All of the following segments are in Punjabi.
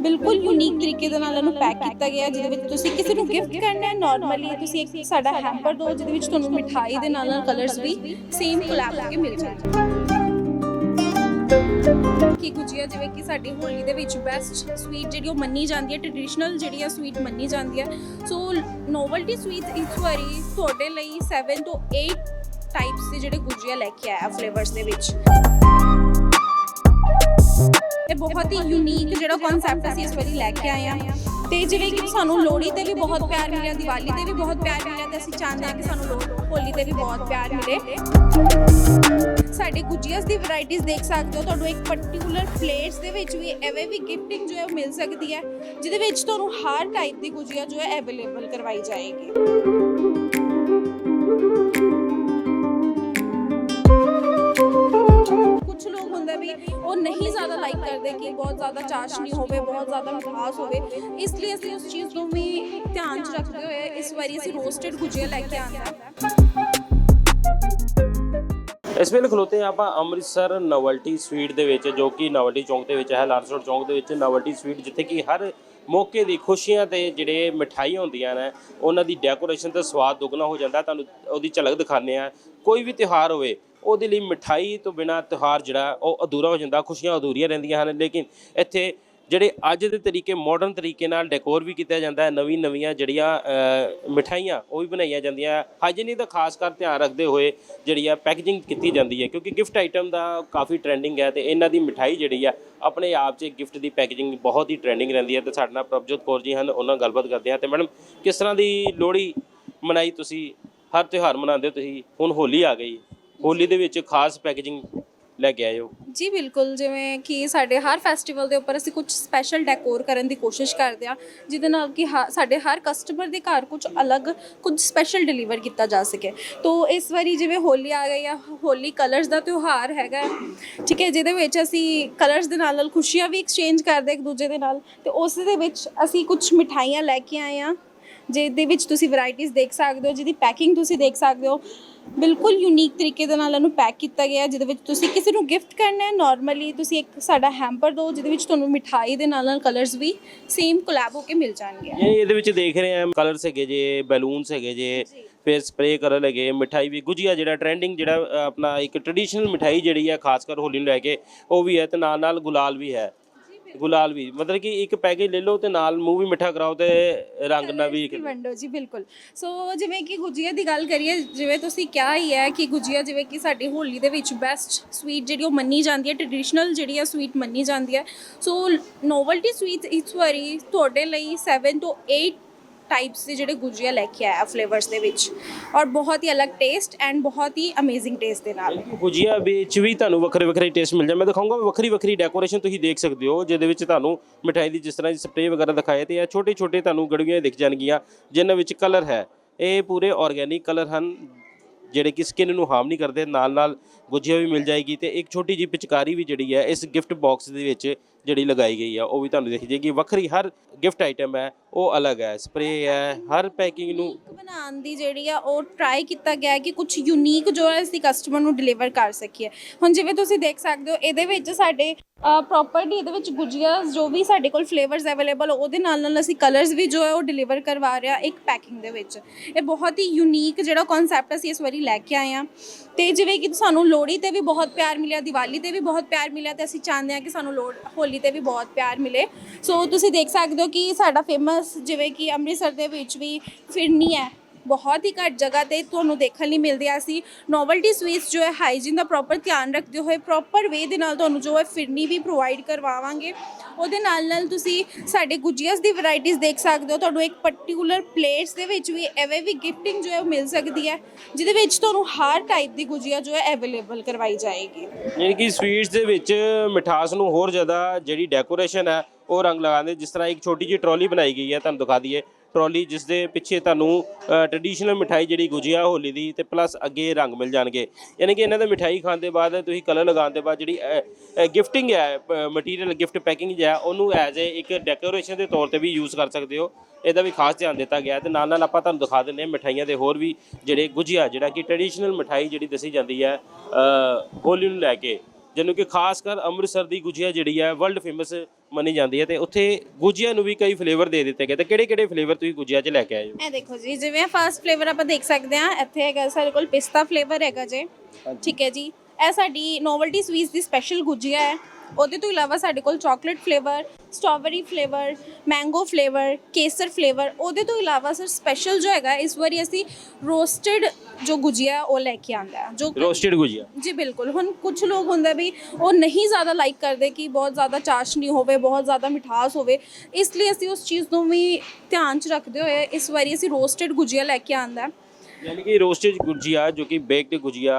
ਬਿਲਕੁਲ ਯੂਨੀਕ ਤਰੀਕੇ ਦੇ ਨਾਲ ਇਹਨੂੰ ਪੈਕ ਕੀਤਾ ਗਿਆ ਜਿਹਦੇ ਵਿੱਚ ਤੁਸੀਂ ਕਿਸੇ ਨੂੰ ਗਿਫਟ ਕਰਨਾ ਹੈ ਨਾਰਮਲੀ ਤੁਸੀਂ ਇੱਕ ਸਾਡਾ ਹੈਂਪਰ ਦਿਓ ਜਿਹਦੇ ਵਿੱਚ ਤੁਹਾਨੂੰ ਮਿਠਾਈ ਦੇ ਨਾਲ ਨਾਲ ਕਲਰਸ ਵੀ ਸੇਮ ਕੋਲੈਬ ਹੋ ਮਿਲ ਜਾਣਗੇ ਕਿ ਗੁਜੀਆ, ਜਿਵੇਂ ਕਿ ਸਾਡੀ ਹੋਲੀ ਦੇ ਵਿੱਚ ਬੈਸਟ ਸਵੀਟ ਜਿਹੜੀ ਉਹ ਮੰਨੀ ਜਾਂਦੀ ਹੈ ਟ੍ਰੈਡੀਸ਼ਨਲ ਜਿਹੜੀ ਆ ਸਵੀਟ ਮੰਨੀ ਜਾਂਦੀ ਹੈ ਸੋ ਨੋਵਲਟੀ ਸਵੀਟ ਇਸ ਵਾਰੀ ਤੁਹਾਡੇ ਲਈ 7 ਤੋਂ 8 ਟਾਈਪਸ ਦੇ ਜਿਹੜੇ ਗੁਜੀਆ ਲੈ ਕੇ ਆਇਆ ਫਲੇਵਰਸ ਦੇ ਵਿੱਚ। ਇਹ ਬਹੁਤ ਹੀ ਯੂਨੀਕ ਜਿਹੜਾ ਕਨਸੈਪਟ ਅਸੀਂ ਇਸ ਵਾਰੀ ਲੈ ਕੇ ਆਏ ਆ ਤੇ ਜਿਵੇਂ ਕਿ ਸਾਨੂੰ ਲੋਹੜੀ ਤੇ ਵੀ ਬਹੁਤ ਪਿਆਰ ਮਿਲਿਆ, ਦੀਵਾਲੀ ਤੇ ਵੀ ਬਹੁਤ ਪਿਆਰ ਮਿਲਿਆ ਤੇ ਅਸੀਂ ਚਾਹੁੰਦੇ ਹਾਂ ਕਿ ਸਾਨੂੰ ਲੋ- ਹੋਲੀ ਤੇ ਵੀ ਬਹੁਤ ਪਿਆਰ ਮਿਲੇ। ਸਾਡੇ ਗੁਜੀਆਸ ਦੀ ਵੈਰਾਈਟੀਆਂ ਦੇਖ ਸਕਦੇ ਹੋ। ਤੁਹਾਨੂੰ ਇੱਕ ਪਾਰਟਿਕੂਲਰ ਪਲੇਟਸ ਦੇ ਵਿੱਚ ਵੀ ਐਵੇਂ ਵੀ ਗਿਫਟਿੰਗ ਜੋ ਹੈ ਉਹ ਮਿਲ ਸਕਦੀ ਹੈ, ਜਿਹਦੇ ਵਿੱਚ ਤੁਹਾਨੂੰ ਹਰ ਟਾਈਪ ਦੀ ਗੁਜੀਆ ਜੋ ਹੈ ਅਵੇਲੇਬਲ ਕਰਵਾਈ ਜਾਏਗੀ। ਵੀ ਉਹ ਨਹੀਂ ਜ਼ਿਆਦਾ ਲਾਈਕ ਕਰਦੇ ਕਿ ਬਹੁਤ ਜ਼ਿਆਦਾ ਚਾਸ਼ਨੀ ਹੋਵੇ, ਬਹੁਤ ਜ਼ਿਆਦਾ ਮਿਠਾਸ ਹੋਵੇ। ਇਸ ਲਈ ਅਸੀਂ ਉਸ ਚੀਜ਼ ਨੂੰ ਵੀ ਧਿਆਨ 'ਚ ਰੱਖਦੇ ਹੋਏ ਇਸ ਵਾਰੀ ਅਸੀਂ ਰੋਸਟਡ ਗੁਜੀਆ ਲੈ ਕੇ ਆਂਦਾ ਇਸ ਵੇਲੇ ਖਲੋਤੇ ਹਾਂ ਆਪਾਂ ਅੰਮ੍ਰਿਤਸਰ ਨੋਵਲਟੀ ਸਵੀਟ ਦੇ ਵਿੱਚ, ਜੋ ਕਿ ਨੋਵਲਟੀ ਚੌਂਕ ਦੇ ਵਿੱਚ ਹੈ ਲਾਰਸੋਡ ਚੌਂਕ ਦੇ ਵਿੱਚ ਨੋਵਲਟੀ ਸਵੀਟ, ਜਿੱਥੇ ਕਿ ਹਰ ਮੌਕੇ ਦੀ ਖੁਸ਼ੀਆਂ ਤੇ ਜਿਹੜੇ ਮਿਠਾਈਆਂ ਹੁੰਦੀਆਂ ਨੇ, ਉਹਨਾਂ ਦੀ ਡੈਕੋਰੇਸ਼ਨ ਤੇ ਸਵਾਦ ਦੁੱਗਣਾ ਹੋ ਜਾਂਦਾ। ਤੁਹਾਨੂੰ ਉਹਦੀ ਝਲਕ ਦਿਖਾਣੇ ਆ ਕੋਈ ਵੀ ਤਿਉਹਾਰ ਹੋਵੇ ਉਹਦੇ ਲਈ ਮਿਠਾਈ ਤੋਂ ਬਿਨਾ ਤਿਉਹਾਰ ਜਿਹੜਾ ਉਹ ਅਧੂਰਾ ਹੋ ਜਾਂਦਾ, ਖੁਸ਼ੀਆਂ ਅਧੂਰੀਆਂ ਰਹਿੰਦੀਆਂ ਹਨ। ਲੇਕਿਨ ਇੱਥੇ ਜਿਹੜੇ ਅੱਜ ਦੇ ਤਰੀਕੇ ਮਾਡਰਨ ਤਰੀਕੇ ਨਾਲ ਡੈਕੋਰ ਵੀ ਕੀਤਾ ਜਾਂਦਾ ਹੈ, ਨਵੀਂ ਨਵੀਆਂ ਜਿਹੜੀਆਂ ਮਿਠਾਈਆਂ, ਉਹ ਵੀ ਬਣਾਈਆਂ ਜਾਂਦੀਆਂ ਹਾਈਜੀਨਿਕ ਦਾ ਖਾਸ ਕਰ ਧਿਆਨ ਰੱਖਦੇ ਹੋਏ ਜਿਹੜੀ ਆ ਪੈਕੇਜਿੰਗ ਕੀਤੀ ਜਾਂਦੀ ਹੈ, ਕਿਉਂਕਿ ਗਿਫਟ ਆਈਟਮ ਦਾ ਕਾਫੀ ਟ੍ਰੈਂਡਿੰਗ ਹੈ ਤੇ ਇਹਨਾਂ ਦੀ ਮਿਠਾਈ ਜਿਹੜੀ ਆ, ਆਪਣੇ ਆਪ 'ਚ ਗਿਫਟ ਦੀ ਪੈਕੇਜਿੰਗ ਬਹੁਤ ਹੀ ਟ੍ਰੈਂਡਿੰਗ ਰਹਿੰਦੀ ਹੈ। ਤੇ ਸਾਡੇ ਨਾਲ ਪ੍ਰਭਜੋਤ ਕੌਰ ਜੀ ਹਨ, ਉਹਨਾਂ ਨਾਲ ਗੱਲਬਾਤ ਕਰਦੇ ਹਾਂ। ਤੇ ਮੈਡਮ, ਕਿਸ ਤਰ੍ਹਾਂ ਦੀ ਲੋਹੜੀ ਮਨਾਈ ਤੁਸੀਂ? ਹਰ ਤਿਉਹਾਰ ਮਨਾਉਂਦੇ ਹੋ ਤੁਸੀਂ? ਹੁਣ ਹੋਲੀ ਆ ਗਈ। ਹੋਲੀ ਦੇ ਵਿੱਚ ਖਾਸ ਪੈਕੇਜਿੰਗ ਲੈ ਕੇ ਆਏ ਹੋ ਜੀ ਬਿਲਕੁਲ। ਜਿਵੇਂ ਕਿ ਸਾਡੇ ਹਰ ਫੈਸਟੀਵਲ ਦੇ ਉੱਪਰ ਅਸੀਂ ਕੁਝ ਸਪੈਸ਼ਲ ਡੈਕੋਰ ਕਰਨ ਦੀ ਕੋਸ਼ਿਸ਼ ਕਰਦੇ ਹਾਂ ਜਿਹਦੇ ਨਾਲ ਕਿ ਹਾ- ਸਾਡੇ ਹਰ ਕਸਟਮਰ ਦੇ ਘਰ ਕੁਝ ਅਲੱਗ ਕੁਝ ਸਪੈਸ਼ਲ ਡਿਲੀਵਰ ਕੀਤਾ ਜਾ ਸਕੇ। ਤੋ ਇਸ ਵਾਰੀ ਜਿਵੇਂ ਹੋਲੀ ਆ ਗਈ ਆ ਹੋਲੀ ਕਲਰਸ ਦਾ ਤਿਉਹਾਰ ਹੈਗਾ। ਹੈ, ਠੀਕ ਹੈ ਜਿਹਦੇ ਵਿੱਚ ਅਸੀਂ ਕਲਰਸ ਦੇ ਨਾਲ ਨਾਲ ਖੁਸ਼ੀਆਂ ਵੀ ਐਕਸਚੇਂਜ ਕਰਦੇ ਇੱਕ ਦੂਜੇ ਦੇ ਨਾਲ। ਤੇ ਉਸ ਦੇ ਵਿੱਚ ਅਸੀਂ ਕੁਝ ਮਿਠਾਈਆਂ ਲੈ ਕੇ ਆਏ ਹਾਂ। ਜਿਹਦੇ ਵਿੱਚ ਤੁਸੀਂ ਵੈਰਾਈਟੀਆਂ ਦੇਖ ਸਕਦੇ ਹੋ ਜਿਹਦੀ ਪੈਕਿੰਗ ਤੁਸੀਂ ਦੇਖ ਸਕਦੇ ਹੋ। ਬਿਲਕੁਲ ਯੂਨੀਕ ਤਰੀਕੇ ਦੇ ਨਾਲ ਇਹਨੂੰ ਪੈਕ ਕੀਤਾ ਗਿਆ ਹੈ, ਜਿਹਦੇ ਵਿੱਚ ਤੁਸੀਂ ਕਿਸੇ ਨੂੰ ਗਿਫਟ ਕਰਨਾ ਹੈ ਨਾਰਮਲੀ ਤੁਸੀਂ ਇੱਕ ਸਾਡਾ ਹੈਂਪਰ ਦਿਓ ਜਿਹਦੇ ਵਿੱਚ ਤੁਹਾਨੂੰ ਮਿਠਾਈ ਦੇ ਨਾਲ ਨਾਲ ਕਲਰਸ ਵੀ ਸੇਮ ਕੋਲੈਬ ਹੋ ਕੇ ਮਿਲ ਜਾਣਗੇ। ਇਹ ਇਹਦੇ ਵਿੱਚ ਦੇਖ ਰਹੇ ਆ ਕਲਰਸ ਹੈਗੇ ਜੇ ਬੈਲੂਨਸ ਹੈਗੇ ਜੇ ਫਿਰ ਸਪਰੇ ਕਲਰ ਹੈਗੇ ਮਿਠਾਈ ਵੀ ਗੁਜੀਆ ਜਿਹੜਾ ਟ੍ਰੈਂਡਿੰਗ ਜਿਹੜਾ ਆਪਣਾ ਇੱਕ ਟ੍ਰੈਡੀਸ਼ਨਲ ਮਿਠਾਈ ਜਿਹੜੀ ਹੈ ਖਾਸ ਕਰ ਹੋਲੀ ਨੂੰ ਲੈ ਕੇ ਉਹ ਵੀ ਹੈ ਤੇ ਨਾਲ ਨਾਲ ਗੁਲਾਲ ਵੀ ਹੈ। ਗੁਲਾਲ ਵੀ, ਮਤਲਬ ਕਿ ਇੱਕ ਪੈਕੇਜ ਲੈ ਲਓ ਤੇ ਨਾਲ ਮੂੰਹ ਵੀ ਮਿੱਠਾ ਕਰਾਓ ਤੇ ਰੰਗ ਨਾ ਵੀ ਦੀ ਵੰਡੋ ਜੀ, ਬਿਲਕੁਲ। ਸੋ ਜਿਵੇਂ ਕਿ ਗੁਜੀਆ ਦੀ ਗੱਲ ਕਰੀਏ, ਜਿਵੇਂ ਤੁਸੀਂ ਕਿਹਾ ਹੀ ਹੈ ਕਿ ਗੁਜੀਆ ਜਿਵੇਂ ਕਿ ਸਾਡੀ ਹੋਲੀ ਦੇ ਵਿੱਚ ਬੈਸਟ ਸਵੀਟ ਜਿਹੜੀ ਉਹ ਮੰਨੀ ਜਾਂਦੀ ਹੈ ਟ੍ਰੈਡੀਸ਼ਨਲ ਜਿਹੜੀ ਆ ਸਵੀਟ ਮੰਨੀ ਜਾਂਦੀ ਹੈ। ਸੋ ਨੋਵਲਟੀ ਸਵੀਟ ਇਸ ਵਾਰੀ ਤੁਹਾਡੇ ਲਈ 7 ਤੋਂ 8 ਟਾਈਪਸ ਦੇ ਜਿਹੜੇ ਗੁਜੀਆ ਲੈ ਕੇ ਆਇਆ ਫਲੇਵਰਸ ਦੇ ਵਿੱਚ। ਔਰ ਬਹੁਤ ਹੀ ਅਲੱਗ ਟੇਸਟ ਐਂਡ ਬਹੁਤ ਹੀ ਅਮੇਜ਼ਿੰਗ ਟੇਸਟ ਦੇ ਨਾਲ। ਗੁਜੀਆ ਵਿੱਚ ਵੀ ਤੁਹਾਨੂੰ ਵੱਖਰੇ ਵੱਖਰੇ ਟੇਸਟ ਮਿਲ ਜਾਣ। ਮੈਂ ਦਿਖਾਊਂਗਾ ਵੱਖਰੀ ਵੱਖਰੀ ਡੈਕੋਰੇਸ਼ਨ ਤੁਸੀਂ ਦੇਖ ਸਕਦੇ ਹੋ, ਜਿਹਦੇ ਵਿੱਚ ਤੁਹਾਨੂੰ ਮਿਠਾਈ ਦੀ ਜਿਸ ਤਰ੍ਹਾਂ ਦੀ ਸਪਰੇ ਵਗੈਰਾ ਦਿਖਾਏ ਤੇ ਇਹ ਛੋਟੇ ਛੋਟੇ ਤੁਹਾਨੂੰ ਗੜਵੀਆਂ ਦਿਖ ਜਾਣਗੀਆਂ, ਜਿਨ੍ਹਾਂ ਵਿੱਚ ਕਲਰ ਹੈ। ਇਹ ਪੂਰੇ ਆਰਗੇਨਿਕ ਕਲਰ ਹਨ, ਜਿਹੜੇ ਕਿ ਸਕਿਨ ਨੂੰ ਹਾਰਮ ਨਹੀਂ ਕਰਦੇ। ਨਾਲ ਨਾਲ ਗੁਜੀਆ ਵੀ ਮਿਲ ਜਾਏਗੀ ਤੇ ਇੱਕ ਛੋਟੀ ਜਿਹੀ ਪਿਚਕਾਰੀ ਵੀ ਜਿਹੜੀ ਹੈ, ਇਸ ਗਿਫਟ ਬਾਕਸ ਦੇ ਵਿੱਚ ਜਿਹੜੀ ਲਗਾਈ ਗਈ ਆ, ਉਹ ਵੀ ਤੁਹਾਨੂੰ ਦਿਖ ਜੇਗੀ ਵੱਖਰੀ ਹਰ ਗਿਫਟ ਆਈਟਮ ਹੈ ਉਹ ਅਲੱਗ ਹੈ ਸਪਰੇ ਹੈ, ਹਰ ਪੈਕਿੰਗ ਨੂੰ ਬਣਾਉਣ ਦੀ ਜਿਹੜੀ ਆ, ਉਹ ਟਰਾਈ ਕੀਤਾ ਗਿਆ ਹੈ ਕਿ ਕੁਝ ਯੂਨੀਕ ਜੋ ਹੈ, ਅਸੀਂ ਕਸਟਮਰ ਨੂੰ ਡਿਲੀਵਰ ਕਰ ਸਕੀਏ। ਹੁਣ ਜਿਵੇਂ ਤੁਸੀਂ ਦੇਖ ਸਕਦੇ ਹੋ, ਇਹਦੇ ਵਿੱਚ ਸਾਡੇ ਪ੍ਰੋਪਰਲੀ ਇਹਦੇ ਵਿੱਚ ਗੁਜੀਆ, ਜੋ ਵੀ ਸਾਡੇ ਕੋਲ ਫਲੇਵਰਸ ਅਵੇਲੇਬਲ ਉਹਦੇ ਨਾਲ ਨਾਲ ਅਸੀਂ ਕਲਰਸ ਵੀ ਜੋ ਹੈ, ਉਹ ਡਿਲੀਵਰ ਕਰਵਾ ਰਹੇ ਹਾਂ ਇੱਕ ਪੈਕਿੰਗ ਦੇ ਵਿੱਚ। ਇਹ ਬਹੁਤ ਹੀ ਯੂਨੀਕ ਜਿਹੜਾ ਕਨਸੈਪਟ ਅਸੀਂ ਇਸ ਵਾਰੀ ਲੈ ਕੇ ਆਏ ਹਾਂ। ਤੇ ਜਿਵੇਂ ਕਿ ਸਾਨੂੰ ਲੋਹੜੀ ਤੇ ਵੀ ਬਹੁਤ ਪਿਆਰ ਮਿਲਿਆ, ਦੀਵਾਲੀ ਤੇ ਵੀ ਬਹੁਤ ਪਿਆਰ ਮਿਲਿਆ, ਤੇ ਅਸੀਂ ਚਾਹੁੰਦੇ ਹਾਂ ਕਿ ਸਾਨੂੰ ਲੋੜ ਹੋਲੀ ਤੇ ਵੀ ਬਹੁਤ ਪਿਆਰ ਮਿਲੇ। ਸੋ ਤੁਸੀਂ ਦੇਖ ਸਕਦੇ ਹੋ ਕਿ ਸਾਡਾ ਫੇਮਸ ਜਿਵੇਂ ਕਿ ਅੰਮ੍ਰਿਤਸਰ ਦੇ ਵਿੱਚ ਵੀ ਫਿਰਨੀ ਹੈ। ਬਹੁਤ ਹੀ ਘੱਟ ਜਗ੍ਹਾ ਤੇ ਤੁਹਾਨੂੰ ਦੇਖਣ ਲਈ ਮਿਲਦੀ ਆ ਅਸੀਂ। ਨੋਵਲਟੀ ਸਵੀਟਸ ਜੋ ਹੈ ਹਾਈਜੀਨ ਦਾ ਪ੍ਰੋਪਰ ਧਿਆਨ ਰੱਖਦੇ ਹੋਏ ਪ੍ਰੋਪਰ ਵੇ ਦੇ ਨਾਲ ਤੁਹਾਨੂੰ ਜੋ ਹੈ ਫਿਰਨੀ ਵੀ ਪ੍ਰੋਵਾਈਡ ਕਰਵਾਵਾਂਗੇ। ਉਹਦੇ ਨਾਲ ਨਾਲ ਤੁਸੀਂ ਸਾਡੇ ਗੁਜੀਆਸ ਦੀ ਵੈਰਾਈਟੀਆਂ ਦੇਖ ਸਕਦੇ ਹੋ। ਤੁਹਾਨੂੰ ਇੱਕ ਪਾਰਟਿਕੂਲਰ ਪਲੇਟਸ ਦੇ ਵਿੱਚ ਵੀ ਐਵੇਂ ਵੀ ਗਿਫਟਿੰਗ ਜੋ ਹੈ ਉਹ ਮਿਲ ਸਕਦੀ ਹੈ, ਜਿਹਦੇ ਵਿੱਚ ਤੁਹਾਨੂੰ ਹਰ ਟਾਈਪ ਦੀ ਗੁਜੀਆ ਜੋ ਹੈ ਅਵੇਲੇਬਲ ਕਰਵਾਈ ਜਾਏਗੀ। ਯਾਨੀ ਕਿ ਸਵੀਟਸ ਦੇ ਵਿੱਚ ਮਿਠਾਸ ਨੂੰ ਹੋਰ ਜ਼ਿਆਦਾ ਜਿਹੜੀ ਡੈਕੋਰੇਸ਼ਨ ਹੈ ਉਹ ਰੰਗ ਲਗਾਉਂਦੇ, ਜਿਸ ਤਰ੍ਹਾਂ ਇੱਕ ਛੋਟੀ ਜਿਹੀ ਟਰਾਲੀ ਬਣਾਈ ਗਈ ਹੈ, ਤੁਹਾਨੂੰ ਦਿਖਾ ਦਈਏ। ਟਰਾਲੀ ਜਿਸ ਦੇ ਪਿੱਛੇ ਤੁਹਾਨੂੰ ਟ੍ਰੈਡੀਸ਼ਨਲ ਮਿਠਾਈ ਜਿਹੜੀ ਗੁਜੀਆ ਹੋਲੀ ਦੀ ਤੇ ਪਲੱਸ ਅੱਗੇ ਰੰਗ ਮਿਲ ਜਾਣਗੇ। ਯਾਨੀ ਕਿ ਇਹਨਾਂ ਦਾ ਮਿਠਾਈ ਖਾਣ ਦੇ ਬਾਅਦ ਤੁਸੀਂ ਕਲਰ ਲਗਾਉਣ ਦੇ ਬਾਅਦ ਜਿਹੜੀ ਗਿਫਟਿੰਗ ਹੈ ਮਟੀਰੀਅਲ ਗਿਫਟ ਪੈਕਿੰਗ ਹੈ ਉਹਨੂੰ ਐਜ਼ ਏ ਇੱਕ ਡੈਕੋਰੇਸ਼ਨ ਦੇ ਤੌਰ ਤੇ ਵੀ ਯੂਜ਼ ਕਰ ਸਕਦੇ ਹੋ। ਇਹਦਾ ਵੀ ਖਾਸ ਧਿਆਨ ਦਿੱਤਾ ਗਿਆ ਹੈ ਤੇ ਨਾਲ ਨਾਲ ਆਪਾਂ ਤੁਹਾਨੂੰ ਦਿਖਾ ਦਿੰਦੇ ਹਾਂ ਮਿਠਾਈਆਂ ਦੇ ਹੋਰ ਵੀ ਜਿਹੜੇ ਗੁਜੀਆ, ਜਿਹੜਾ ਕਿ ਟ੍ਰੈਡੀਸ਼ਨਲ ਮਿਠਾਈ ਜਿਹੜੀ ਦੱਸੀ ਜਾਂਦੀ ਹੈ ਹੋਲੀ ਨੂੰ ਲੈ ਕੇ। ਜਿਹਨੂੰ ਕਿ ਖਾਸ ਕਰ ਅੰਮ੍ਰਿਤਸਰ ਦੀ ਗੁਜੀਆ ਜਿਹੜੀ ਹੈ ਵਰਲਡ ਫੇਮਸ ਮੰਨੀ ਜਾਂਦੀ ਹੈ ਤੇ ਉੱਥੇ ਗੁਜੀਆ ਨੂੰ ਵੀ ਕਈ ਫਲੇਵਰ ਦੇ ਦਿੱਤੇ ਗਏ ਤੇ ਕਿਹੜੇ ਕਿਹੜੇ ਫਲੇਵਰ ਤੁਸੀਂ ਗੁਜੀਆ 'ਚ ਲੈ ਕੇ ਆਏ ਹੋ? ਇਹ ਦੇਖੋ ਜੀ ਜਿਵੇਂ ਫਰਸਟ ਫਲੇਵਰ ਆਪਾਂ ਦੇਖ ਸਕਦੇ ਹਾਂ ਇੱਥੇ ਹੈਗਾ ਸਾਡੇ ਕੋਲ ਪਿਸਤਾ ਫਲੇਵਰ ਹੈਗਾ ਜੇ। ਠੀਕ ਹੈ ਜੀ। ਇਹ ਸਾਡੀ ਨੋਵਲਟੀ ਸਵੀਟਸ ਦੀ ਸਪੈਸ਼ਲ ਗੁਜੀਆ ਹੈ। ਉਹਦੇ ਤੋਂ ਇਲਾਵਾ ਸਾਡੇ ਕੋਲ chocolate flavour strawberry flavour mango flavour ਕੇਸਰ ਫਲੇਵਰ ਉਹਦੇ ਤੋਂ ਇਲਾਵਾ ਸਰ ਸਪੈਸ਼ਲ ਜੋ ਹੈਗਾ ਇਸ ਵਾਰੀ ਅਸੀਂ ਰੋਸਟਡ ਜੋ ਗੁਜੀਆ ਉਹ ਲੈ ਕੇ ਆਂਦਾ ਜੋ ਰੋਸਟਡ ਗੁਜੀਆ। ਜੀ ਬਿਲਕੁਲ ਹੁਣ ਕੁਝ ਲੋਕ ਹੁੰਦਾ ਵੀ ਉਹ ਨਹੀਂ ਜ਼ਿਆਦਾ ਲਾਈਕ ਕਰਦੇ ਕਿ ਬਹੁਤ ਜ਼ਿਆਦਾ ਚਾਸ਼ਨੀ ਹੋਵੇ ਬਹੁਤ ਜ਼ਿਆਦਾ ਮਿਠਾਸ ਹੋਵੇ ਇਸ ਲਈ ਅਸੀਂ ਉਸ ਚੀਜ਼ ਨੂੰ ਵੀ ਧਿਆਨ 'ਚ ਰੱਖਦੇ ਹੋਏ ਇਸ ਵਾਰੀ ਅਸੀਂ ਰੋਸਟਡ ਗੁਜੀਆ ਲੈ ਕੇ ਆਂਦਾ ਯਾਨੀ ਕਿ ਰੋਸਟਡ ਗੁਜੀਆ ਜੋ ਕਿ ਬੇਕਡ ਗੁਜੀਆ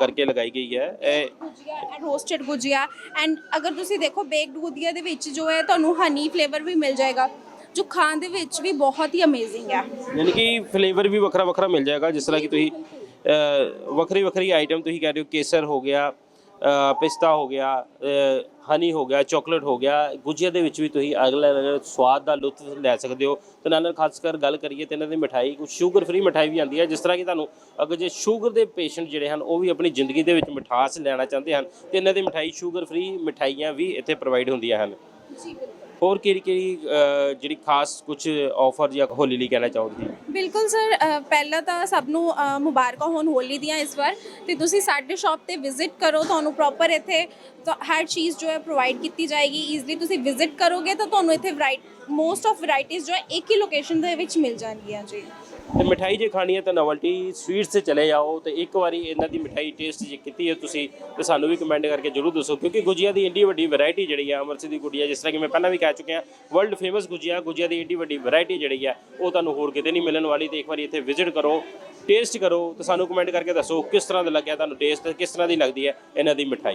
ਕਰਕੇ ਲਗਾਈ ਗਈ ਹੈ। ਇਹ gujiya and roasted gujiya. And ਅਗਰ ਤੁਸੀਂ ਦੇਖੋ ਬੇਕਡ ਗੁਜੀਆ ਦੇ ਵਿੱਚ ਜੋ ਹੈ ਤੁਹਾਨੂੰ ਹਨੀ ਫਲੇਵਰ ਵੀ ਮਿਲ ਜਾਏਗਾ ਜੋ ਖਾਣ ਦੇ ਵਿੱਚ ਵੀ ਬਹੁਤ ਹੀ ਅਮੇਜ਼ਿੰਗ ਹੈ। ਯਾਨੀ ਕਿ ਫਲੇਵਰ ਵੀ ਵੱਖਰਾ ਵੱਖਰਾ ਮਿਲ ਜਾਏਗਾ ਜਿਸ ਤਰ੍ਹਾਂ ਕਿ ਤੁਸੀਂ ਵੱਖਰੀ ਵੱਖਰੀ ਆਈਟਮ ਤੁਸੀਂ ਕਹਿ ਰਹੇ ਹੋ ਕੇਸਰ ਹੋ ਗਿਆ ਅ, ਪਿਸਤਾ ਹੋ ਗਿਆ ਹਨੀ ਹੋ ਗਿਆ ਚਾਕਲੇਟ ਹੋ ਗਿਆ, ਗੁਜੀਆ ਦੇ ਵਿੱਚ ਵੀ ਤੁਸੀਂ ਅਗਲਾ ਅਲੱਗ ਸਵਾਦ ਦਾ ਲੁਤਫ ਲੈ ਸਕਦੇ ਹੋ। ਤੇ ਨਾਲ ਨਾਲ ਖਾਸ ਕਰ ਗੱਲ ਕਰੀਏ ਤੇ ਇਹਨਾਂ ਦੀ ਮਿਠਾਈ ਕੁਝ ਸ਼ੂਗਰ ਫ੍ਰੀ ਮਿਠਾਈ ਵੀ ਆਉਂਦੀ ਹੈ, ਜਿਸ ਤਰ੍ਹਾਂ ਕਿ ਤੁਹਾਨੂੰ ਅਗਰ ਜੇ ਸ਼ੂਗਰ ਦੇ ਪੇਸ਼ੈਂਟ ਜਿਹੜੇ ਹਨ, ਉਹ ਵੀ ਆਪਣੀ ਜ਼ਿੰਦਗੀ ਦੇ ਵਿੱਚ ਮਿਠਾਸ ਲੈਣਾ ਚਾਹੁੰਦੇ ਹਨ, ਤੇ ਇਹਨਾਂ ਦੀ ਮਿਠਾਈ ਸ਼ੂਗਰ ਫ੍ਰੀ ਮਿਠਾਈਆਂ ਵੀ ਇੱਥੇ ਪ੍ਰੋਵਾਈਡ ਹੁੰਦੀਆਂ ਹਨ। ਜੀ, ਬਿਲਕੁਲ। ਹੋਰ ਕਿਹੜੀ ਕਿਹੜੀ ਜਿਹੜੀ ਖਾਸ ਕੁਝ ਆਫਰ ਜਾਂ ਹੋਲੀ ਲਈ ਕਹਿਣਾ ਚਾਹੋਗੇ? ਬਿਲਕੁਲ ਸਰ ਪਹਿਲਾਂ ਤਾਂ ਸਭ ਨੂੰ ਮੁਬਾਰਕਾਂ ਹੋਣ ਹੋਲੀ ਦੀਆਂ ਇਸ ਵਾਰ। ਤੇ ਤੁਸੀਂ ਸਾਡੇ ਸ਼ਾਪ ਤੇ ਵਿਜ਼ਿਟ ਕਰੋ ਤੁਹਾਨੂੰ ਪ੍ਰੋਪਰ ਇੱਥੇ ਹਰ ਚੀਜ਼ ਜੋ ਹੈ ਪ੍ਰੋਵਾਈਡ ਕੀਤੀ ਜਾਏਗੀ ਈਜ਼ਲੀ ਤੁਸੀਂ ਵਿਜ਼ਿਟ ਕਰੋਗੇ ਤਾਂ ਤੁਹਾਨੂੰ ਇੱਥੇ ਵਰਾਈਟ ਮੋਸਟ ਆਫ ਵੈਰਾਈਟੀਆਂ ਜੋ ਹੈ ਇੱਕ ਹੀ ਲੋਕੇਸ਼ਨ ਦੇ ਵਿੱਚ ਮਿਲ ਜਾਣਗੀਆਂ ਜੀ। ਤੇ ਮਿਠਾਈ ਜੇ ਖਾਣੀ ਹੈ ਤਾਂ ਨਵਲਟੀ ਸਵੀਟਸ ਤੇ ਚਲੇ ਜਾਓ ਤੇ ਇੱਕ ਵਾਰੀ ਇਹਨਾਂ ਦੀ ਮਿਠਾਈ ਟੇਸਟ ਜੇ ਕੀਤੀ ਹੈ ਤੁਸੀਂ, ਤੇ ਸਾਨੂੰ ਵੀ ਕਮੈਂਟ ਕਰਕੇ ਜਰੂਰ ਦੱਸੋ, ਕਿਉਂਕਿ ਗੁਜੀਆ ਦੀ ਇੰਡੀ ਵੱਡੀ ਵੈਰਾਈਟੀ ਜਿਹੜੀ ਆ ਅੰਮ੍ਰਿਤਸਰ ਦੀ ਗੁਜੀਆ, ਜਿਸ ਤਰ੍ਹਾਂ ਕਿ ਮੈਂ ਪਹਿਲਾਂ ਵੀ ਕਹਿ ਚੁੱਕਿਆ ਵਰਲਡ ਫੇਮਸ ਗੁਜੀਆ ਗੁਜੀਆ ਦੀ ਇੰਡੀ ਵੱਡੀ ਵੈਰਾਈਟੀ ਜਿਹੜੀ ਹੈ ਉਹ ਤੁਹਾਨੂੰ ਹੋਰ ਕਿਤੇ ਨਹੀਂ ਮਿਲਣ ਵਾਲੀ, ਤੇ ਇੱਕ ਵਾਰੀ ਇੱਥੇ ਵਿਜ਼ਿਟ ਕਰੋ ਟੇਸਟ ਕਰੋ, ਤੇ ਸਾਨੂੰ ਕਮੈਂਟ ਕਰਕੇ ਦੱਸੋ ਕਿਸ ਤਰ੍ਹਾਂ ਦਾ ਲੱਗਿਆ ਤੁਹਾਨੂੰ ਟੇਸਟ ਕਿਸ ਤਰ੍ਹਾਂ ਦੀ ਲੱਗਦੀ ਹੈ ਇਹਨਾਂ ਦੀ ਮਿਠਾਈ।